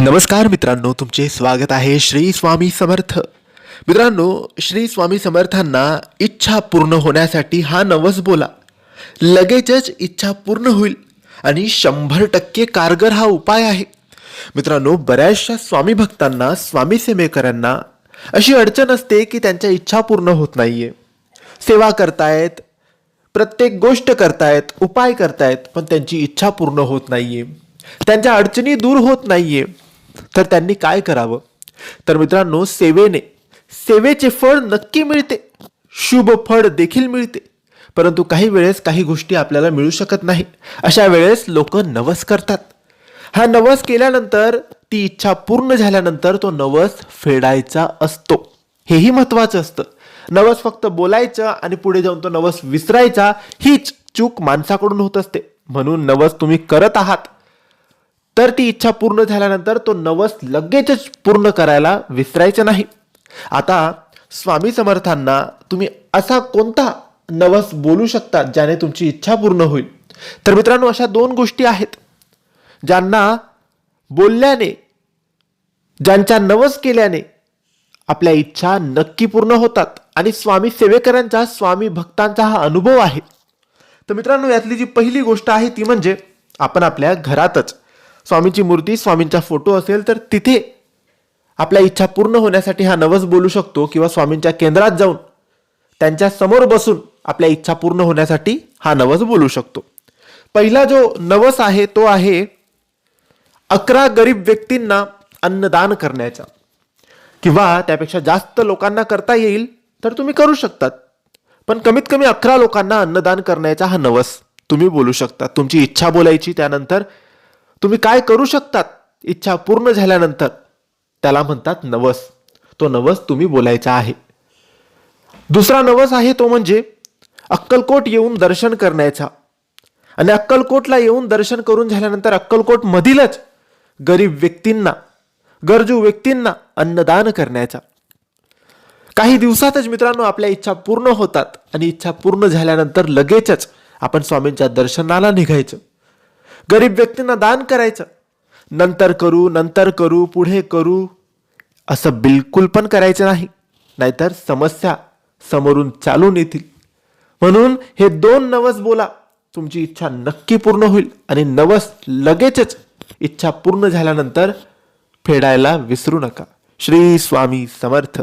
नमस्कार मित्रांनो तुमचे स्वागत आहे श्री स्वामी समर्थ. मित्रांनो श्री स्वामी समर्थांना इच्छा पूर्ण होण्यासाठी हा नवस बोला. लगेचच इच्छा पूर्ण होईल आणि शंभर टक्के कारगर हा उपाय आहे. मित्रांनो बऱ्याचशा स्वामी भक्तांना स्वामी सेवेकरांना अशी अडचण असते की त्यांच्या इच्छा पूर्ण होत नाही आहे सेवा करतायत प्रत्येक गोष्ट करतायत उपाय करतायत पण त्यांची इच्छा पूर्ण होत नाही आहे त्यांच्या अडचणी दूर होत नाही आहे तर त्यांनी काय करावं? तर मित्रांनो सेवेने सेवेचे फळ नक्की मिळते. शुभ फळ देखील मिळते. परंतु काही वेळेस काही गोष्टी आपल्याला मिळू शकत नाही. अशा वेळेस लोक नवस करतात. हा नवस केल्यानंतर ती इच्छा पूर्ण झाल्यानंतर तो नवस फेडायचा असतो. हेही महत्वाचं असतं. नवस फक्त बोलायचं आणि पुढे जाऊन तो नवस विसरायचा हीच चूक माणसाकडून होत असते. म्हणून नवस तुम्ही करत आहात. तर ती इच्छा पूर्ण झाल्यानंतर तो नवस लगेचच पूर्ण करायला विसरायचं नाही. आता स्वामी समर्थांना तुम्ही असा कोणता नवस बोलू शकता ज्याने तुमची इच्छा पूर्ण होईल? तर मित्रांनो अशा दोन गोष्टी आहेत. ज्यांना बोलल्याने ज्यांच्या नवस केल्याने आपल्या इच्छा नक्की पूर्ण होतात आणि स्वामी सेवेकरांचा स्वामी भक्तांचा हा अनुभव आहे. तर मित्रांनो यातली जी पहिली गोष्ट आहे ती म्हणजे आपण आपल्या घरातच. स्वामींची मूर्ती स्वामींचा फोटो असेल तर तिथे आपल्या इच्छा पूर्ण होण्यासाठी हा नवस बोलू शकतो किंवा स्वामींच्या केंद्रात जाऊन त्यांच्यासमोर बसून आपल्या इच्छा पूर्ण होण्यासाठी हा नवस बोलू शकतो. पहिला जो नवस आहे तो आहे अकरा गरीब व्यक्तींना अन्नदान करण्याचा. किंवा त्यापेक्षा जास्त लोकांना करता येईल तर तुम्ही करू शकतात. पण कमीत कमी अकरा लोकांना अन्नदान करण्याचा हा नवस तुम्ही बोलू शकता. तुमची इच्छा बोलायची त्यानंतर तुम्ही काय करू शकतात? इच्छा पूर्ण झाल्यानंतर. त्याला म्हणतात नवस. तो नवस तुम्ही बोलायचा आहे. दुसरा नवस आहे तो म्हणजे अक्कलकोट येऊन दर्शन करण्याचा. आणि अक्कलकोटला येऊन दर्शन करून झाल्यानंतर अक्कलकोटमधीलच गरीब व्यक्तींना गरजू व्यक्तींना अन्नदान करण्याचा. काही दिवसातच मित्रांनो आपल्या इच्छा पूर्ण होतात. आणि इच्छा पूर्ण झाल्यानंतर लगेचच आपण स्वामींच्या दर्शनाला निघायचं. गरीब व्यक्तींना दान करायचं. नंतर करू नंतर करू पुढे करू असं बिलकुल पण करायचं नाही. नाहीतर समस्या समोरून चालून येतील. म्हणून हे दोन नवस बोला. तुमची इच्छा नक्की पूर्ण होईल आणि नवस लगेचच इच्छा पूर्ण झाल्यानंतर फेडायला विसरू नका. श्री स्वामी समर्थ.